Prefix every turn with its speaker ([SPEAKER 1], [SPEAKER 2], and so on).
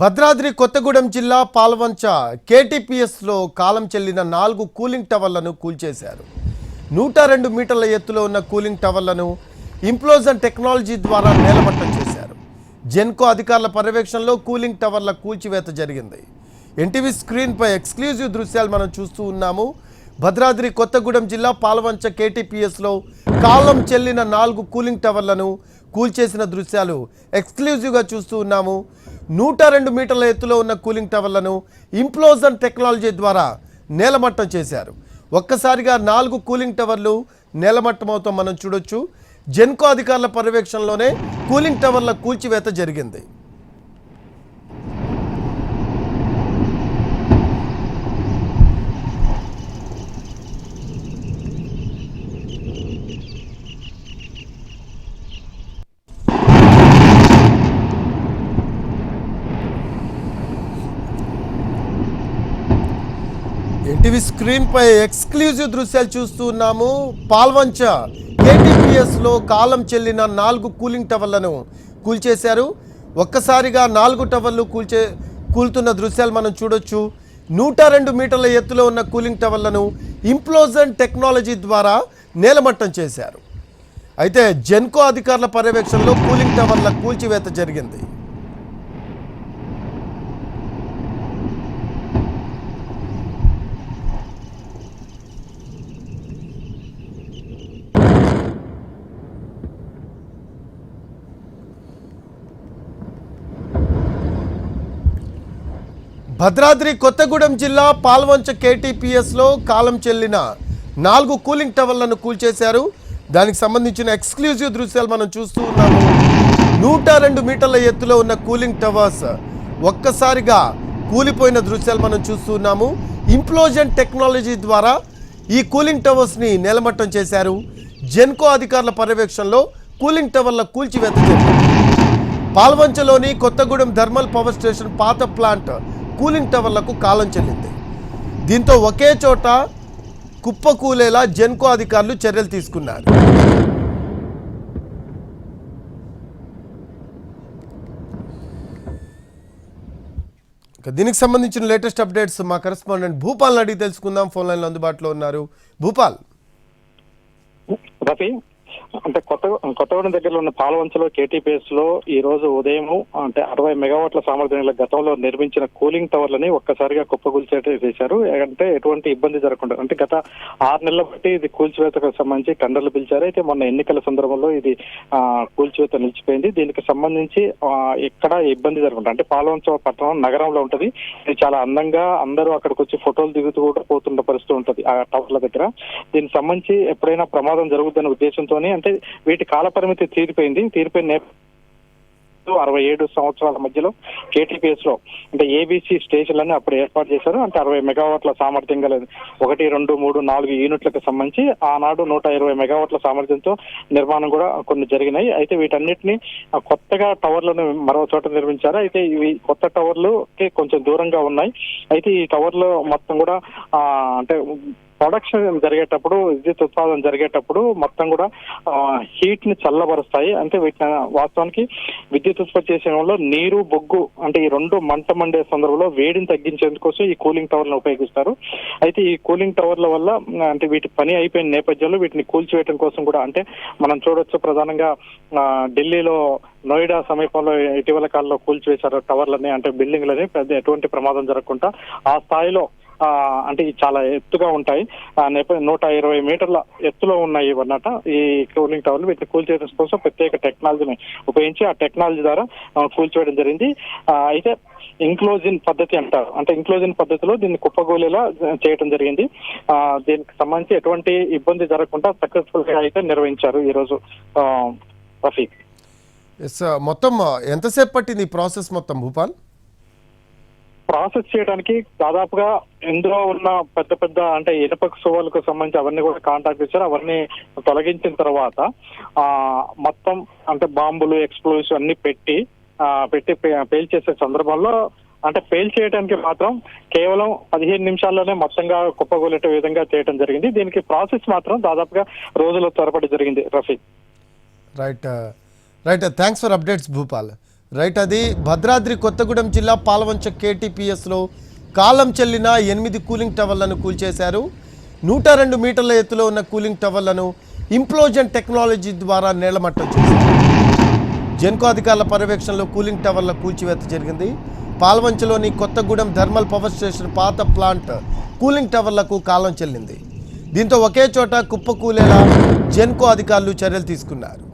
[SPEAKER 1] భద్రాద్రి కొత్తగూడెం జిల్లా పాల్వంచ కేటీపీఎస్లో కాలం చెల్లిన నాలుగు కూలింగ్ టవర్లను కూల్చేశారు. నూట రెండు మీటర్ల ఎత్తులో ఉన్న కూలింగ్ టవర్లను ఇంప్లోజన్ టెక్నాలజీ ద్వారా నేలమట్టం చేశారు. జెన్కో అధికారుల పర్యవేక్షణలో కూలింగ్ టవర్ల కూల్చివేత జరిగింది. ఎన్టీవీ స్క్రీన్పై ఎక్స్క్లూజివ్ దృశ్యాలు మనం చూస్తూ ఉన్నాము. భద్రాద్రి కొత్తగూడెం జిల్లా పాల్వంచ కేటీపీఎస్లో కాలం చెల్లిన నాలుగు కూలింగ్ టవర్లను కూల్చేసిన దృశ్యాలు ఎక్స్క్లూజివ్గా చూస్తూ ఉన్నాము. నూట రెండు మీటర్ల ఎత్తులో ఉన్న కూలింగ్ టవర్లను ఇంప్లోజన్ టెక్నాలజీ ద్వారా నేలమట్టం చేశారు. ఒక్కసారిగా నాలుగు కూలింగ్ టవర్లు నేలమట్టమవుతాం మనం చూడొచ్చు. జెన్కో అధికారుల పర్యవేక్షణలోనే కూలింగ్ టవర్ల కూల్చివేత జరిగింది. టీవీ స్క్రీన్ పై ఎక్స్క్లూజివ్ దృశ్యాలు చూస్తూ ఉన్నాము. పాల్వంచ కేటీపీఎస్లో కాలం చెల్లిన నాలుగు కూలింగ్ టవర్లను కూల్చేశారు. ఒక్కసారిగా నాలుగు టవర్లు కూల్చే కూలుతున్న దృశ్యాలు మనం చూడొచ్చు. నూట రెండు మీటర్ల ఎత్తులో ఉన్న కూలింగ్ టవర్లను ఇంప్లోజన్ టెక్నాలజీ ద్వారా నేలమట్టం చేశారు. అయితే జెన్కో అధికారుల పర్యవేక్షణలో కూలింగ్ టవర్ల కూల్చివేత జరిగింది. భద్రాద్రి కొత్తగూడెం జిల్లా పాల్వంచ కేటీపీఎస్లో కాలం చెల్లిన నాలుగు కూలింగ్ టవర్లను కూల్చేశారు. దానికి సంబంధించిన ఎక్స్క్లూజివ్ దృశ్యాలు మనం చూస్తూ ఉన్నాము. నూట రెండు మీటర్ల ఎత్తులో ఉన్న కూలింగ్ టవర్స్ ఒక్కసారిగా కూలిపోయిన దృశ్యాలు మనం చూస్తూ ఉన్నాము. ఇంప్లోజన్ టెక్నాలజీ ద్వారా ఈ కూలింగ్ టవర్స్ని నిలమట్టం చేశారు. జెన్కో అధికారుల పర్యవేక్షణలో కూలింగ్ టవర్ల కూల్చివేత జరిగింది. పాల్వంచలోని కొత్తగూడెం థర్మల్ పవర్ స్టేషన్ పాత ప్లాంట్ కూలింగ్ టవర్లకు కాలం చెల్లింది. దీంతో ఒకే చోట కుప్పకూలేలా జెన్కో అధికారులు చర్యలు తీసుకున్నారు. దీనికి సంబంధించిన లేటెస్ట్ అప్డేట్స్ మా కరెస్పాండెంట్ భూపాల్ అడిగి తెలుసుకుందాం. ఫోన్ లైన్లో అందుబాటులో ఉన్నారు. భూపాల్.
[SPEAKER 2] రఫీ. అంటే కొత్త కొత్తగూడెం దగ్గరలో ఉన్న పాలవంచలో కేటీపీఎస్లో ఈ రోజు ఉదయం అంటే అరవై మెగావాట్ల సామర్థ్యం గతంలో నిర్మించిన కూలింగ్ టవర్లని ఒక్కసారిగా కుప్పకూల్చేట చేశారు. అంటే ఎటువంటి ఇబ్బంది జరగకుండా అంటే గత ఆరు నెలల బట్టి ఇది కూల్చివేతకు సంబంధించి టెండర్లు పిలిచారు. అయితే మొన్న ఎన్నికల సందర్భంలో ఇది కూల్చివేత నిలిచిపోయింది. దీనికి సంబంధించి ఎక్కడ ఇబ్బంది జరగకుండా అంటే పాలవంచ పట్టణం నగరంలో ఉంటది. ఇది చాలా అందంగా అందరూ అక్కడికి వచ్చి ఫోటోలు దిగుతూ కూడా పోతున్న పరిస్థితి ఉంటది ఆ టవర్ల దగ్గర. దీనికి సంబంధించి ఎప్పుడైనా ప్రమాదం జరుగుతుందనే ఉద్దేశంతోనే అంటే వీటి కాలపరిమితి తీరిపోయింది. తీరిపోయిన అరవై ఏడు సంవత్సరాల మధ్యలో కేటీపీఎస్లో అంటే ఏబీసీ స్టేషన్లని అప్పుడు ఏర్పాటు చేశారు. అంటే అరవై మెగావాట్ల సామర్థ్యం గల ఒకటి రెండు మూడు నాలుగు యూనిట్లకు సంబంధించి ఆనాడు నూట ఇరవై మెగావాట్ల సామర్థ్యంతో నిర్మాణం కూడా కొన్ని జరిగినాయి. అయితే వీటన్నిటిని కొత్తగా టవర్లను మరో చోట నిర్మించారు. అయితే ఇవి కొత్త టవర్లు కొంచెం దూరంగా ఉన్నాయి. అయితే ఈ టవర్లు మొత్తం కూడా అంటే ప్రొడక్షన్ జరిగేటప్పుడు విద్యుత్ ఉత్పాదన జరిగేటప్పుడు మొత్తం కూడా హీట్ని చల్లబరుస్తాయి. అంటే వీటిని వాస్తవానికి విద్యుత్ ఉత్పత్తి చేసేలో నీరు బొగ్గు అంటే ఈ రెండు మంట మండే సందర్భంలో వేడిని తగ్గించేందుకోసం ఈ కూలింగ్ టవర్లను ఉపయోగిస్తారు. అయితే ఈ కూలింగ్ టవర్ల వల్ల అంటే వీటి పని అయిపోయిన నేపథ్యంలో వీటిని కూల్చివేయడం కోసం కూడా అంటే మనం చూడొచ్చు ప్రధానంగా ఢిల్లీలో నోయిడా సమీపంలో ఇటీవల కాలంలో కూల్చివేశారు టవర్లని అంటే బిల్డింగ్లని పెద్ద ఎటువంటి ప్రమాదం జరగకుండా ఆ స్థాయిలో అంటే చాలా ఎత్తుగా ఉంటాయి. నూట ఇరవై మీటర్ల ఎత్తులో ఉన్నాయి ఇవన్నట ఈ కూలింగ్ టవర్లు వీటిని కూల్చేయడం కోసం ప్రత్యేక టెక్నాలజీని ఉపయోగించి ఆ టెక్నాలజీ ద్వారా కూల్చేయడం జరిగింది. అయితే ఇంక్లోజిన్ పద్ధతి అంటారు. అంటే ఇంక్లోజిన్ పద్ధతిలో దీన్ని కుప్పగోలేలా చేయడం జరిగింది. దీనికి సంబంధించి ఎటువంటి ఇబ్బంది జరగకుండా సక్సెస్ఫుల్గా అయితే నిర్వహించారు ఈరోజు రఫీక్.
[SPEAKER 1] మొత్తం ఎంతసేపు పట్టింది ఈ ప్రాసెస్ మొత్తం భూపాల్?
[SPEAKER 2] ప్రాసెస్ చేయడానికి దాదాపుగా ఇందులో ఉన్న పెద్ద పెద్ద అంటే ఇనుప సువాలకు సంబంధించి అవన్నీ కూడా కాంటాక్ట్ ఇచ్చారు. అవన్నీ తొలగించిన తర్వాత ఆ మొత్తం అంటే బాంబులు ఎక్స్ప్లోజివ్స్ అన్ని పెట్టి ఆ పెట్టి పే- పేల్చేసే సందర్భంలో అంటే ఫెయిల్ చేయడానికి మాత్రం కేవలం పదిహేను నిమిషాల్లోనే మొత్తంగా కుప్పగొలేట విధంగా చేయడం జరిగింది. దీనికి ప్రాసెస్ మాత్రం దాదాపుగా రోజుల త్వరపడి జరిగింది Rafi.
[SPEAKER 1] Right right thanks for updates Bhupal right అది. భద్రాద్రి కొత్తగూడెం జిల్లా పాలవంచ కేటీపీఎస్లో కాలం చెల్లిన ఎనిమిది కూలింగ్ టవర్లను కూల్చేశారు. నూట రెండు మీటర్ల ఎత్తులో ఉన్న కూలింగ్ టవర్లను ఇంప్లోజన్ టెక్నాలజీ ద్వారా నేలమట్టం చేశారు. జెన్కో అధికారుల పర్యవేక్షణలో కూలింగ్ టవర్ల కూల్చివేత జరిగింది. పాల్వంచలోని కొత్తగూడెం థర్మల్ పవర్ స్టేషన్ పాత ప్లాంట్ కూలింగ్ టవర్లకు కాలం చెల్లింది. దీంతో ఒకే చోట కుప్పకూలేలా జెన్కో అధికారులు చర్యలు తీసుకున్నారు.